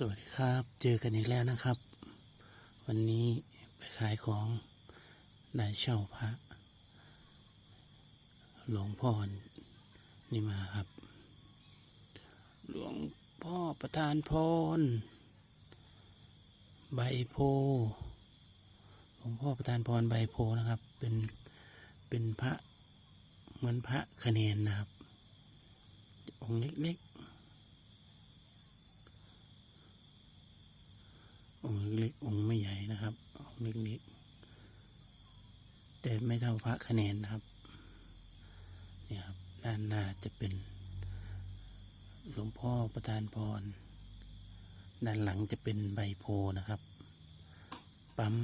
สวัสดีครับ เจอกันอีกแล้วนะครับ วันนี้ไปขายของได้เช่าพระหลวงพ่อนี่มาครับ หลวงพ่อประธานพร ใบโพหลวงพ่อประธานพรใบโพนะครับ เป็นเป็นพระเหมือนพระคะแนนนะครับ องค์เล็กๆ องค์เล็กองค์ไม่ใหญ่นะครับองค์เล็กๆแต่ไม่เท่าพระคะแนนนะครับเนี่ยครับด้านหน้าจะเป็น หลวงพ่อประธานพร ด้านหลังจะเป็นใบโพนะครับ ปั๊ม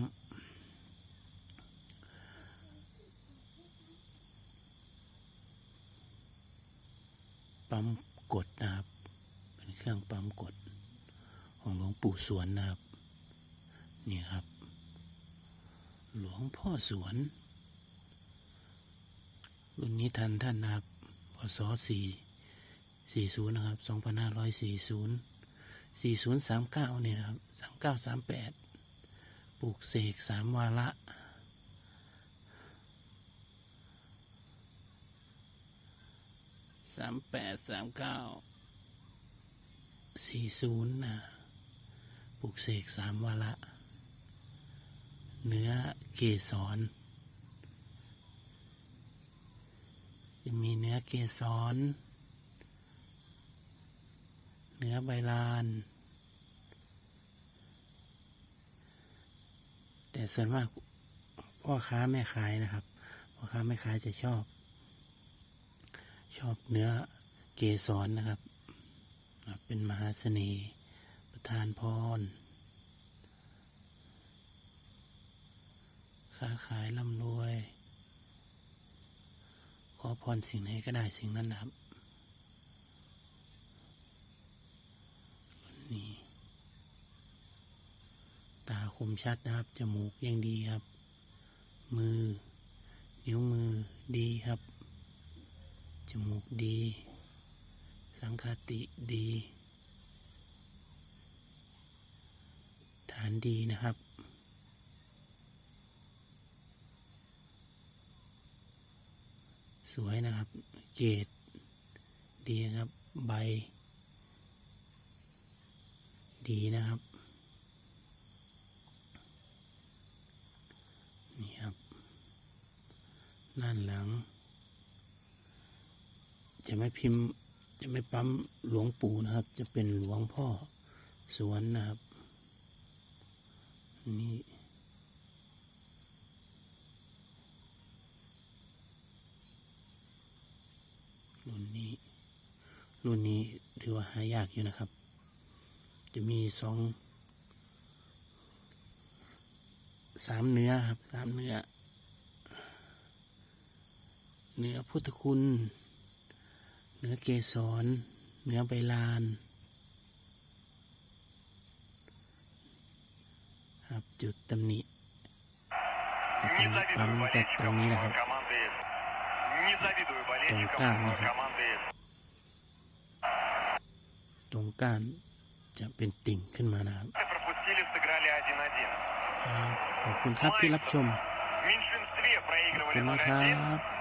ปั๊มกดนะครับ เป็นเครื่องปั๊มกดของหลวงปู่สวนนะครับ นี่ครับ หลวงพ่อสวน รุ่นนี้ทันท่านนะครับพศสี่สี่ศูนย์นะครับสองพันห้าร้อยสี่ศูนย์สี่ศูนย์สามเก้าเนี่ยนะครับสามเก้าสามแปดปลูกเสกสามวาระสามแปดสามเก้าสี่ศูนย์นะปลูกเสกสามวาระ เนื้อเกสร จะมีเนื้อเกสร เนื้อใบลาน แต่ส่วนมากพ่อค้าแม่ขายนะครับพ่อค้าแม่ขายจะชอบ ชอบเนื้อเกสรนะครับ เป็นมหาเสน่ห์ประทานพร ค้าขายร่ำรวย ขอพรสิ่งไหนก็ได้สิ่งนั้นนะครับนี่ตาคมชัดนะครับ จมูกยังดีครับ มือ นิ้วมือดีครับ จมูกดี สังคติดี ฐานดีนะครับ สวยนะครับ เกรดดีนะครับ ใบ ดีนะครับ นี่ครับด้านหลัง จะไม่พิมพ์ จะไม่ปั๊มหลวงปู่นะครับ จะเป็นหลวงพ่อสวนนะครับ นี่ นี้ รุ่นนี้ถือว่าหายากอยู่นะครับ จะมีสองสามเนื้อครับสามเนื้อ เนื้อพุทธคุณ เนื้อเกสร เนื้อใบลานครับจุดตำหนิจุดตำหนิปั๊มจากตรงนี้นะครับ Не завидую болельщикам команды. ตรงก้านจะเป็นติ่งขึ้นมานะครับ Пропустили, сыграли 1-1. ขอบคุณครับที่รับชม В меньшинстве ขอบ проигрывали คุณนะครับ 0-1.